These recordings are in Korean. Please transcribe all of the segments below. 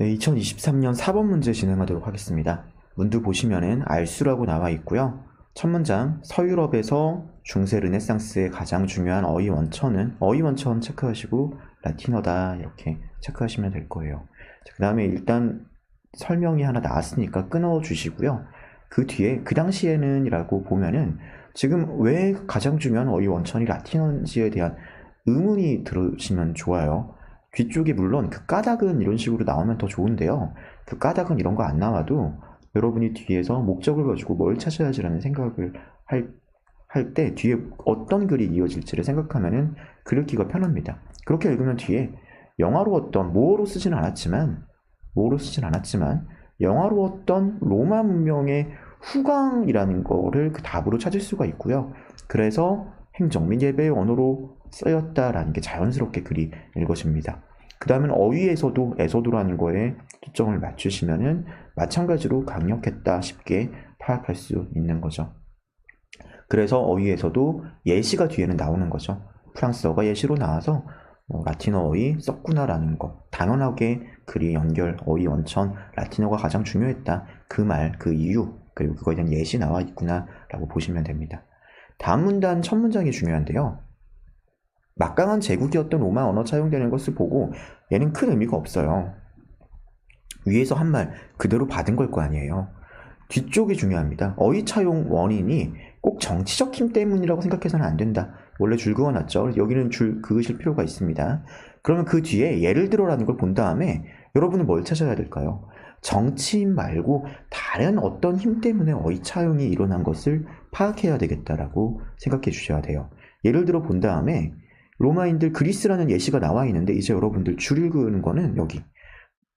네, 2023년 4번 문제 진행하도록 하겠습니다. 문두 보시면은 알수라고 나와 있고요. 첫 문장 서유럽에서 중세 르네상스의 가장 중요한 어휘 원천은 어휘 원천 체크하시고 라틴어다 이렇게 체크하시면 될 거예요. 그 다음에 일단 설명이 하나 나왔으니까 끊어 주시고요. 그 뒤에 그 당시에는 이라고 보면은 지금 왜 가장 중요한 어휘 원천이 라틴어인지에 대한 의문이 들으시면 좋아요. 뒤쪽에 물론 그 까닭은 이런 식으로 나오면 더 좋은데요. 그 까닭은 이런 거 안 나와도 여러분이 뒤에서 목적을 가지고 뭘 찾아야지라는 생각을 할, 할때 뒤에 어떤 글이 이어질지를 생각하면은 글 읽기가 편합니다. 그렇게 읽으면 뒤에 영화로웠던, 모어로 쓰진 않았지만, 모어로 쓰진 않았지만, 영화로웠던 로마 문명의 후광이라는 거를 그 답으로 찾을 수가 있고요. 그래서 행정 및 예배의 언어로 쓰였다라는 게 자연스럽게 글이 읽어집니다. 그 다음엔 어휘에서도 에서도라는 거에 초점을 맞추시면은 마찬가지로 강력했다 쉽게 파악할 수 있는 거죠. 그래서 어휘에서도 예시가 뒤에는 나오는 거죠. 프랑스어가 예시로 나와서 뭐 라틴어 어휘 썼구나라는 거. 당연하게 글이 연결, 어휘 원천, 라틴어가 가장 중요했다. 그 말, 그 이유, 그리고 그거에 대한 예시 나와 있구나라고 보시면 됩니다. 다음 문단 첫 문장이 중요한데요. 막강한 제국이었던 로마 언어 차용되는 것을 보고 얘는 큰 의미가 없어요. 위에서 한 말 그대로 받은 걸 거 아니에요. 뒤쪽이 중요합니다. 어휘 차용 원인이 꼭 정치적 힘 때문이라고 생각해서는 안 된다. 원래 줄 그어놨죠. 여기는 줄 그으실 필요가 있습니다. 그러면 그 뒤에 예를 들어라는 걸 본 다음에 여러분은 뭘 찾아야 될까요? 정치 힘 말고 다른 어떤 힘 때문에 어휘 차용이 일어난 것을 파악해야 되겠다라고 생각해 주셔야 돼요. 예를 들어 본 다음에 로마인들 그리스라는 예시가 나와 있는데 이제 여러분들 줄을 그는 거는 여기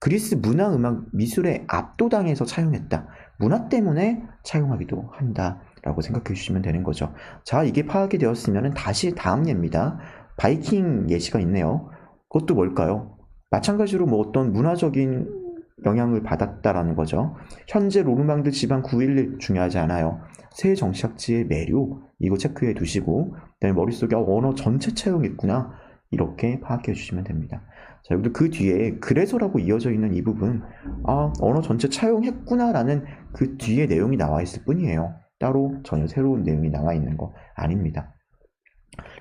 그리스 문화, 음악, 미술에 압도당해서 차용했다. 문화 때문에 차용하기도 한다 라고 생각해 주시면 되는 거죠. 자, 이게 파악이 되었으면 다시 다음 예입니다. 바이킹 예시가 있네요. 그것도 뭘까요? 마찬가지로 뭐 어떤 문화적인 영향을 받았다라는 거죠. 현재 로르망드 지방 911 중요하지 않아요. 새 정치학지의 매료 이거 체크해 두시고 그다음에 머릿속에 어, 언어 전체 채용 있구나 이렇게 파악해 주시면 됩니다. 자, 여기도 그 뒤에 그래서라고 이어져 있는 이 부분 아, 언어 전체 차용했구나라는 그 뒤에 내용이 나와 있을 뿐이에요. 따로 전혀 새로운 내용이 나와 있는 거 아닙니다.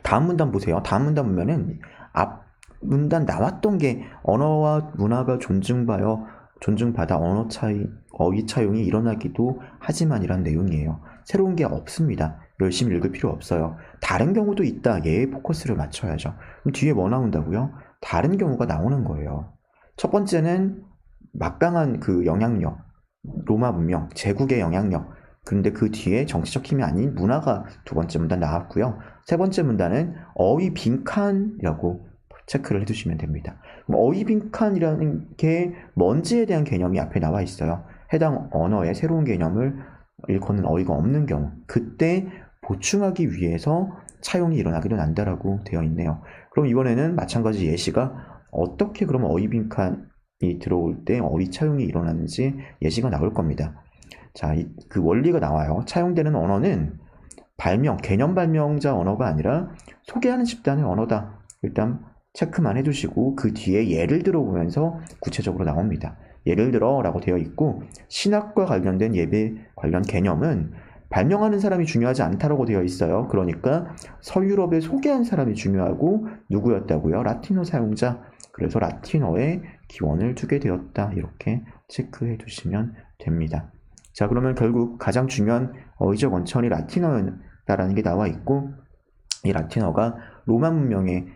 다음 문단 보세요. 다음 문단 보면은 앞 문단 나왔던 게 언어와 문화가 존중받아 존중받아 언어 차이 어휘 차용이 일어나기도 하지만이란 내용이에요. 새로운 게 없습니다. 열심히 읽을 필요 없어요. 다른 경우도 있다. 얘에 포커스를 맞춰야죠. 그럼 뒤에 뭐 나온다고요? 다른 경우가 나오는 거예요. 첫 번째는 막강한 그 영향력, 로마 문명, 제국의 영향력. 그런데 그 뒤에 정치적 힘이 아닌 문화가 두 번째 문단 나왔고요. 세 번째 문단은 어휘 빈칸이라고 체크를 해두시면 됩니다. 어휘 빈칸이라는 게 뭔지에 대한 개념이 앞에 나와 있어요. 해당 언어의 새로운 개념을 일컫는 어휘가 없는 경우, 그때 보충하기 위해서 차용이 일어나기도 난다라고 되어 있네요. 그럼 이번에는 마찬가지 예시가 어떻게 그러면 어휘 빈칸이 들어올 때 어휘 차용이 일어나는지 예시가 나올 겁니다. 자, 이, 그 원리가 나와요. 차용되는 언어는 발명, 개념 발명자 언어가 아니라 소개하는 집단의 언어다. 일단 체크만 해주시고 그 뒤에 예를 들어보면서 구체적으로 나옵니다. 예를 들어 라고 되어 있고 신학과 관련된 예배 관련 개념은 발명하는 사람이 중요하지 않다라고 되어 있어요. 그러니까 서유럽에 소개한 사람이 중요하고 누구였다고요? 라틴어 사용자. 그래서 라틴어에 기원을 두게 되었다. 이렇게 체크해 두시면 됩니다. 자, 그러면 결국 가장 중요한 어휘적 원천이 라틴어다라는 게 나와 있고 이 라틴어가 로마 문명의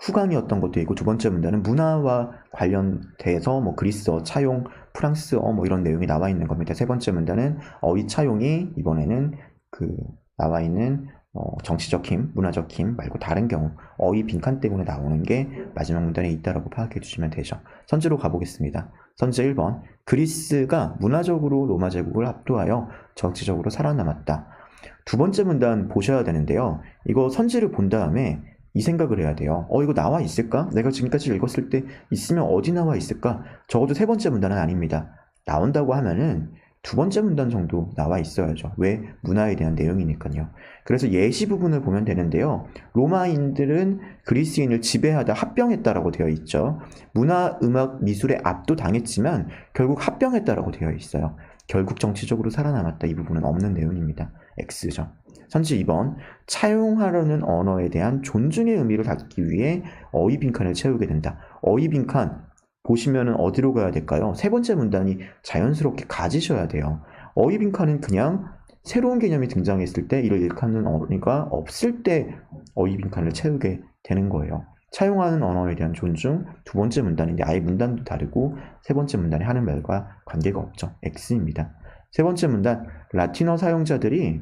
후광이었던 것도 있고 두 번째 문제는 문화와 관련돼서 뭐 그리스어 차용, 프랑스어 뭐 이런 내용이 나와 있는 겁니다. 세 번째 문제는 어휘 차용이 이번에는 그 나와 있는 어, 정치적 힘, 문화적 힘 말고 다른 경우 어휘 빈칸 때문에 나오는 게 마지막 문단에 있다라고 파악해 주시면 되죠. 선지로 가보겠습니다. 선지 1번 그리스가 문화적으로 로마 제국을 압도하여 정치적으로 살아남았다. 두 번째 문단 보셔야 되는데요. 이거 선지를 본 다음에 이 생각을 해야 돼요. 어, 이거 나와 있을까? 내가 지금까지 읽었을 때 있으면 어디 나와 있을까? 적어도 세 번째 문단은 아닙니다. 나온다고 하면은 두 번째 문단 정도 나와 있어야죠. 왜? 문화에 대한 내용이니까요. 그래서 예시 부분을 보면 되는데요. 로마인들은 그리스인을 지배하다 합병했다라고 되어 있죠. 문화, 음악, 미술에 압도당했지만 결국 합병했다라고 되어 있어요. 결국 정치적으로 살아남았다. 이 부분은 없는 내용입니다. X죠. 선지 2번 차용하려는 언어에 대한 존중의 의미를 갖기 위해 어휘 빈칸을 채우게 된다. 어휘 빈칸 보시면은 어디로 가야 될까요? 세 번째 문단이 자연스럽게 가지셔야 돼요. 어휘 빈칸은 그냥 새로운 개념이 등장했을 때 이를 일컫는 어휘가 없을 때 어휘 빈칸을 채우게 되는 거예요. 차용하는 언어에 대한 존중 두 번째 문단인데 아예 문단도 다르고 세 번째 문단이 하는 말과 관계가 없죠. X입니다. 세 번째 문단 라틴어 사용자들이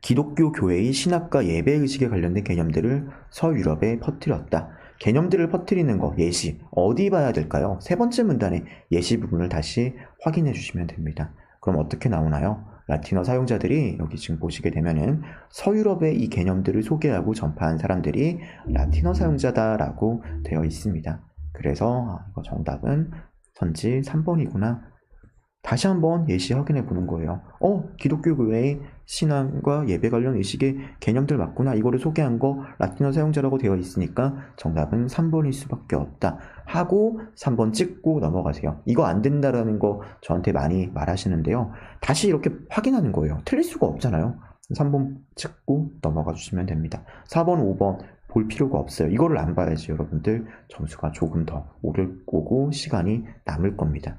기독교 교회의 신학과 예배 의식에 관련된 개념들을 서유럽에 퍼뜨렸다. 개념들을 퍼뜨리는 거 예시 어디 봐야 될까요? 세 번째 문단의 예시 부분을 다시 확인해 주시면 됩니다. 그럼 어떻게 나오나요? 라틴어 사용자들이 여기 지금 보시게 되면은 서유럽의 이 개념들을 소개하고 전파한 사람들이 라틴어 사용자다라고 되어 있습니다. 그래서 아, 이거 정답은 선지 3번이구나. 다시 한번 예시 확인해 보는 거예요. 어, 기독교 교회의 신앙과 예배 관련 의식의 개념들 맞구나. 이거를 소개한 거 라틴어 사용자라고 되어 있으니까 정답은 3번일 수밖에 없다. 하고 3번 찍고 넘어가세요. 이거 안 된다라는 거 저한테 많이 말하시는데요. 다시 이렇게 확인하는 거예요. 틀릴 수가 없잖아요. 3번 찍고 넘어가 주시면 됩니다. 4번, 5번 볼 필요가 없어요. 이거를 안 봐야지 여러분들 점수가 조금 더 오를 거고 시간이 남을 겁니다.